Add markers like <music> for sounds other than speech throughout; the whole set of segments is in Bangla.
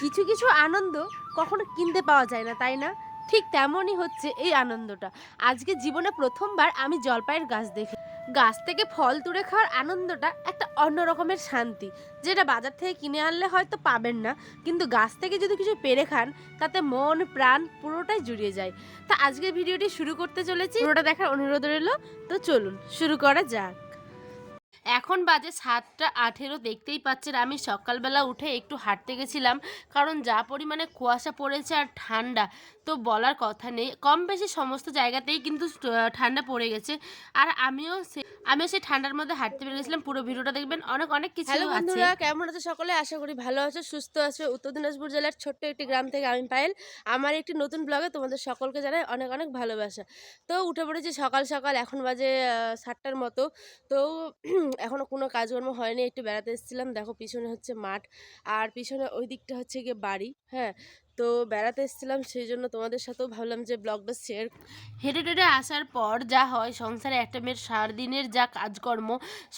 কিছু কিছু আনন্দ কখনো কিনতে পাওয়া যায় না, তাই না? ঠিক তেমনই হচ্ছে এই আনন্দটা। আজকে জীবনে প্রথমবার আমি জলপাইয়ের গাছ দেখি। গাছ থেকে ফল তুলে খাওয়ার আনন্দটা একটা অন্য রকমের শান্তি। যেটা বাজার থেকে কিনে আনলে হয়তো পাবেন না, কিন্তু গাছ থেকে যদি কিছু পেরে খান, তাতে মন, প্রাণ পুরোটাই জুড়িয়ে যায়। তা আজকের ভিডিওটি শুরু করতে চলেছি। পুরোটা দেখার অনুরোধ রইল, তো চলুন, শুরু করা যাক। এখন বাজে সাতটা আঠেরো দেখতেই পাচ্ছেন আমি সকালবেলা উঠে একটু হাঁটতে গেছিলাম কারণ যা পরিমাণে কুয়াশা পড়েছে আর ঠান্ডা তো বলার কথা নেই। কম বেশি সমস্ত জায়গাতেই কিন্তু ঠান্ডা পড়ে গেছে। আর আমিও সে- আমিও সেই ঠান্ডার মধ্যে হাঁটতে বেরিয়ে গেছিলাম পুরো ভিডিওটা দেখবেন অনেক অনেক কিছু হ্যালো বন্ধুরা কেমন আছে সকলে? আশা করি ভালো আছো সুস্থ আছো। উত্তর দিনাজপুর জেলার ছোট্ট একটি গ্রাম থেকে আমি পায়েল। আমার একটি নতুন ব্লগে তোমাদের সকলকে জানাই অনেক অনেক ভালোবাসা। তো উঠে পড়েছি সকাল সকাল এখন বাজে সাতটার মতো। তো এখনও কোনো কাজকর্ম হয়নি, একটু বেড়াতে এসেছিলাম। দেখো পিছনে হচ্ছে মাঠ, আর পিছনে ওই দিকটা হচ্ছে গিয়ে বাড়ি হ্যাঁ? তো বেড়াতে এসেছিলাম সেই জন্য তোমাদের সাথেও ভাবলাম যে ব্লগটা শেয়ার হেঁটে টেটে আসার পর যা হয়, সংসারে একটা মেয়ের সারাদিনের যা কাজকর্ম,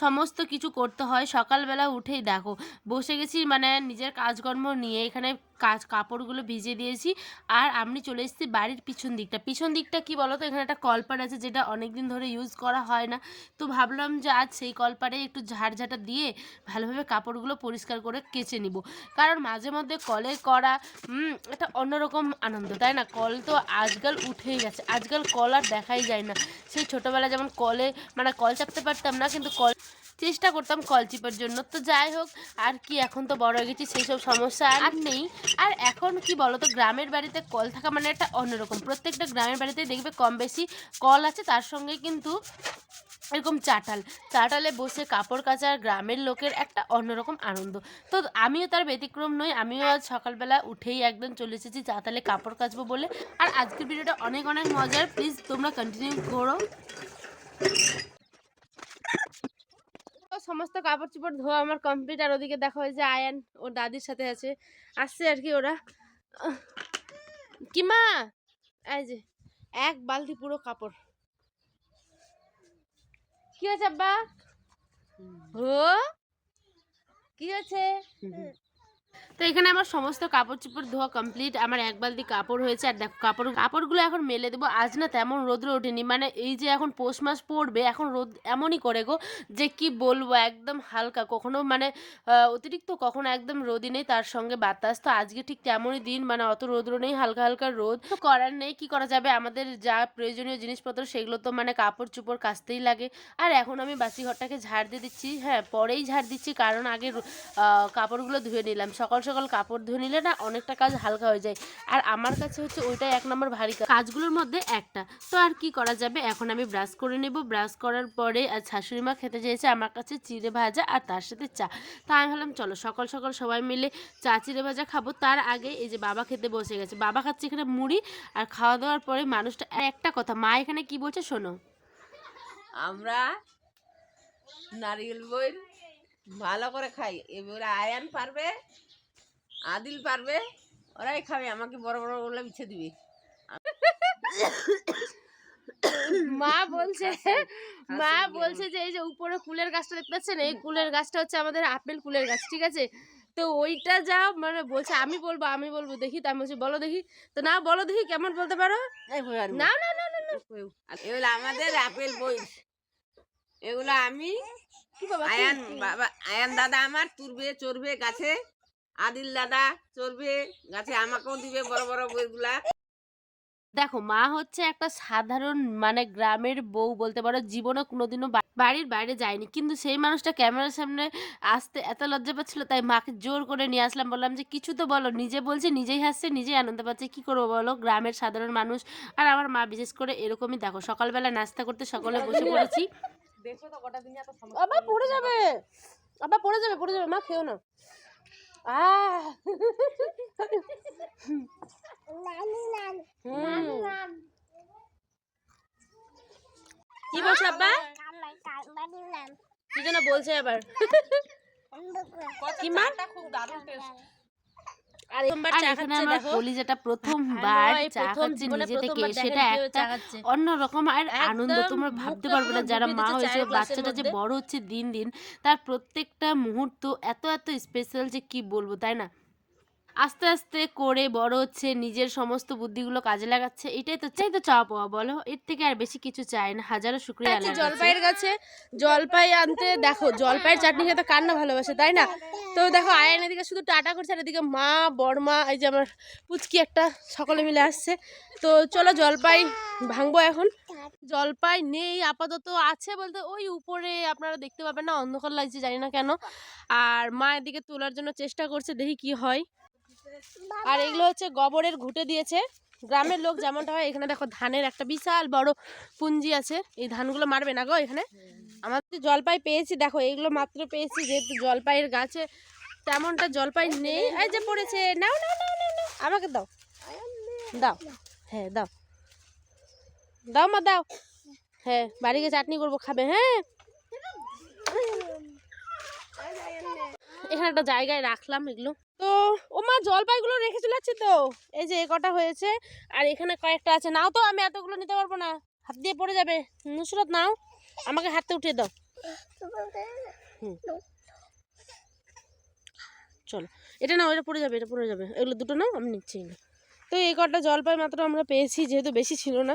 সমস্ত কিছু করতে হয়। সকালবেলা উঠেই দেখো, বসে গেছি মানে নিজের কাজকর্ম নিয়ে, এখানে কাজ, কাপড়গুলো ভিজিয়ে দিয়েছি আর আমি চলে এসেছি বাড়ির পিছন দিকটা। পিছন দিকটা কি বলো তো এখানে একটা কলপার আছে যেটা অনেক দিন ধরে ইউজ করা হয় না। তো ভাবলাম যে আজ সেই কলপারে একটু ঝাড়ঝাটা দিয়ে ভালোভাবে কাপড়গুলো পরিষ্কার করে কেচে নিব। কারণ মাঝে মধ্যে কলে করা একটা অন্যরকম আনন্দ, তাই না? কল তো আজকাল উঠেই গেছে। আজকাল কল আর দেখাই যায় না। সেই ছোটোবেলায় যেমন কলে মানে কল চাপতে পারতাম না, কিন্তু কল চেষ্টা করতাম কল চিপার জন্য। তো যাই হোক, আর কি, এখন তো বড় হয়ে গেছি, সেই সব সমস্যা আর নেই। আর এখন কি বলো তো গ্রামের বাড়িতে কল থাকা মানে একটা অন্যরকম। প্রত্যেকটা গ্রামের বাড়িতে দেখবে কম বেশি কল আছে, তার সঙ্গে কিন্তু এরকম চাটাল। চাটালে বসে কাপড় কাচার গ্রামের লোকের একটা অন্যরকম আনন্দ। তো আমিও তার ব্যতিক্রম নই আমিও আজ সকালবেলা উঠেই একদম চলে এসেছি চাতালে কাপড় কাচবো বলে। আর আজকের ভিডিওটা অনেক অনেক মজার। প্লিজ তোমরা কন্টিনিউ করো। সমস্ত কাপড় চোপড় ধোয়া আমার কমপ্লিট আর ওদিকে দেখা হয়েছে আয়ান ওর দাদির সাথে আছে। আসছে আর কি ওরা। আহ, কি মা এই যে এক বালতি পুরো কাপড়। কি হয়েছে আব্বা? হো কি হয়েছে? তো এখানে আমার সমস্ত কাপড় চোপড় ধোয়া কমপ্লিট আমার এক বালতি কাপড় হয়েছে। আর দেখো, কাপড় কাপড়গুলো এখন মেলে দেবো। আজ না তেমন রোদ্র ওঠেনি। মানে এই যে এখন পৌষ মাস পড়বে, এখন রোদ এমনই করে গো যে কি বলব, একদম হালকা। কখনো মানে অতিরিক্ত কখনো একদম রোদই নেই। তার সঙ্গে বাতাস। তো আজকে ঠিক তেমনই দিন। মানে অত রোদ্র নেই, হালকা হালকা রোদ। তো করার নেই, কি করা যাবে? আমাদের যা প্রয়োজনীয় জিনিসপত্র, সেগুলো তো মানে কাপড় চোপড় কাচতেই লাগে। আর এখন আমি বাসি ঘরটাকে ঝাড় দিয়ে দিচ্ছি। হ্যাঁ পরেই ঝাড় দিচ্ছি। কারণ আগে কাপড়গুলো ধুয়ে নিলাম। সকাল সকাল কাপড় ধুয়ে নিলে না অনেকটা কাজ হালকা হয়ে যায়। আর আমার কাছে হচ্ছে ওইটাই এক নম্বর ভারী কাজ। কাজগুলোর মধ্যে একটা। তো আর কি করা যাবে? এখন আমি ব্রাশ করে নেব। ব্রাশ করার পরে আর শাশুড়ি মা খেতে চেয়েছে আমার কাছে চিড়ে ভাজা আর তার সাথে চা। তা আমি ভাবলাম, চলো সকাল সকাল সবাই মিলে চা চিড়ে ভাজা খাব। তার আগে এই যে বাবা খেতে বসে গেছে। বাবা খাচ্ছে এখানে মুড়ি আর খাওয়া দাওয়ার পরে মানুষটা একটা কথা, মা এখানে কি বলছে শোনো। আমরা নারিয়েল বই ভালো করে খাই। এবারে আয়ান পারবে? আদিল পারবে ওরাই খাবে আমাকে বড় বড় বলে বিছে দিবে। মা বলছে মা বলছে যে এই যে উপরে কুলের গাছটা দেখতে পাচ্ছেন এই কুলের গাছটা হচ্ছে আমাদের আপেল কুলের গাছ ঠিক আছে? তো ওইটা যা মানে বলছে আমি বলব আমি বলব দেখি তা আমি বলছি বলো দেখি। তো না বলো দেখি কেমন বলতে পারো? না না না না এগুলো আমাদের আপেল বই। এগুলো আমি? আয়ান বাবা আয়ান দাদা আমার তুলবে চড়বে গাছে। আদিল দাদা চড়বে গাছে আমাকেও দিবে বড় বড় বইগুলা। দেখো মা হচ্ছে একটা সাধারণ মানে গ্রামের বউ বলতে পারো জীবনে কোনোদিনও বাড়ির বাইরে যায়নি। কিন্তু সেই মানুষটা ক্যামেরার সামনে আসতে এত লজ্জা পাচ্ছিল তাই মাকে জোর করে নিয়ে আসলাম। বললাম যে কিছু তো বলো নিজে বলছে নিজেই হাসছে নিজেই আনন্দ পাচ্ছে কি করব বলো? গ্রামের সাধারণ মানুষ। আর আমার মা বিশেষ করে এরকমই দেখো সকালবেলা নাস্তা করতে সকলে বসে পড়েছি। দেখো তো কটা দিন আবার পড়ে যাবে। আবার পড়ে যাবে পড়ে যাবে। মা খেও না। <laughs> কি বলছে আব্বা? কি যেন বলছে আবার? <laughs> কি মা? খুব দারুণ টেস্ট কলিজাটা প্রথমবার এই চা প্রথম খাচ্ছে জীবনে নিজে থেকে সেটা একটা অন্যরকম আর আনন্দ তোমরা ভাবতে পারবে না যারা মা হয়েছে বাচ্চাটা যে বড় হচ্ছে দিন দিন তার প্রত্যেকটা মুহূর্ত এত এত স্পেশাল যে কি বলব তাই না? আস্তে আস্তে করে বড় হচ্ছে নিজের সমস্ত বুদ্ধিগুলো কাজে লাগাচ্ছে এটাই তো চাই তো চাওয়া পাওয়া বলো? এর থেকে আর বেশি কিছু চাই না হাজারো শুক্রিয়া আছে আল্লাহর কাছে। জলপাই আনতে দেখো জলপাইয়ের চাটনি খেতে কার না ভালোবাসে তাই না? তো দেখো আয়ন এদিকে শুধু টাটা করছে আর এদিকে মা বড়মা এই যে আমার পুচকি একটা সকলে মিলে আসছে। তো চলো জলপাই ভাঙবো এখন। জলপাই নেই আপাতত আছে বলতে ওই উপরে আপনারা দেখতে পাবেন না অন্ধকার লাগছে জানি না কেন। আর মা এদিকে তোলার জন্য চেষ্টা করছে দেখি কি হয়। আর এগুলো হচ্ছে গোবরের ঘুটে দিয়েছে। গ্রামের লোক যেমনটা হয় এখানে দেখো ধানের একটা বিশাল বড় পুঞ্জি আছে। এই ধানগুলো মারবে না গো এখানে। আমার তো জলপাই পেয়েছি দেখো এগুলো মাত্র পেয়েছি যেহেতু জলপাইয়ের গাছে তেমনটা জলপাই নেই। এই যে পড়েছে নাও নাও নাও নাও নাও। আমাকে দাও। দাও। হ্যাঁ দাও। দাও মা দাও। হ্যাঁ বাড়িকে চাটনি করব খাবে হ্যাঁ। এখানে একটা জায়গায় রাখলাম এগুলো। তো ও মা জলপাইগুলো রেখে চলে যাচ্ছে তো। এই যে কটা হয়েছে, আর এখানে কয়েকটা আছে। নাও তো, আমি এতগুলো নিতে পারব না। হাত দিয়ে পড়ে যাবে। নুসরত, নাও। আমাকে হাতে উঠিয়ে দাও। চলো। এটা নাও, এটা পড়ে যাবে, এটা পড়ে যাবে। এগুলো দুটো নাও, আমি নিচ্ছি। তো এই কটা জলপাই মাত্র আমরা পেয়েছি, যেহেতু বেশি ছিল না।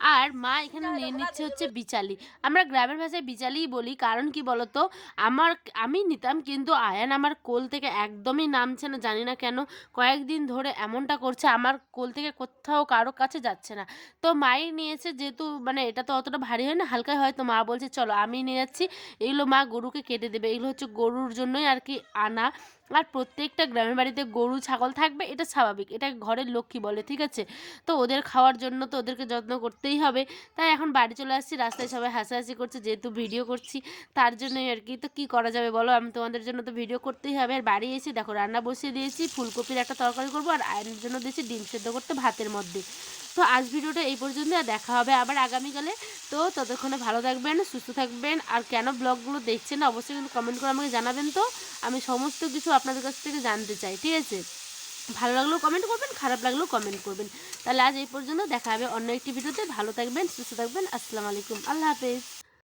আর মা এখানে নিয়ে নিচ্ছে হচ্ছে বিচালি। আমরা গ্রামের ভাষায় বিচালিই বলি কারণ কি বলতো? আমার আমি নিতাম কিন্তু আয়ান আমার কোল থেকে একদমই নামছে না জানি না কেন। কয়েকদিন ধরে এমনটা করছে আমার কোল থেকে কোথাও কারও কাছে যাচ্ছে না। তো মাই নিয়েছে যেহেতু মানে এটা তো অতটা ভারী হয় না হালকাই হয় তো মা বলছে চলো আমি নিয়ে যাচ্ছি। এগুলো মা গরুকে কেটে দেবে এগুলো হচ্ছে গরুর জন্যই আর কি আনা। আর প্রত্যেকটা গ্রামের বাড়িতে গরু, ছাগল থাকবে, এটা স্বাভাবিক। এটা ঘরের লক্ষ্মী বলে, ঠিক আছে? তো ওদের খাওয়ার জন্য তো ওদেরকে যত্ন করতেই হবে। তাই এখন বাড়ি চলে আসছি, রাস্তায় সবাই হাসাহাসি করছে, যেহেতু ভিডিও করছি, তার জন্যই আর কি। তো কী করা যাবে বলো? আমি তোমাদের জন্য তো ভিডিও করতেই হবে। আর বাড়ি এসে দেখো, রান্না বসিয়ে দিয়েছি, ফুলকপির একটা তরকারি করব, আর আয়নের জন্য দিয়েছি ডিম সেদ্ধ করতে ভাতের মধ্যে। তো আজ ভিডিওটা এই পর্যন্ত দেখা হবে আবার আগামীকালে। তো ততক্ষণে ভালো থাকবেন, সুস্থ থাকবেন, আর কেন ব্লগগুলো দেখছেন অবশ্যই কিন্তু কমেন্ট করে আমাকে জানাবেন তো। আমি সমস্ত কিছু আপনাদের কাছ থেকে জানতে চাই, ঠিক আছে? ভালো লাগলেও কমেন্ট করবেন, খারাপ লাগলেও কমেন্ট করবেন। তাহলে আজ এই পর্যন্ত, দেখা হবে অন্য একটি ভিডিওতে। ভালো থাকবেন, সুস্থ থাকবেন, আসসালামু আলাইকুম, আল্লাহ হাফেজ।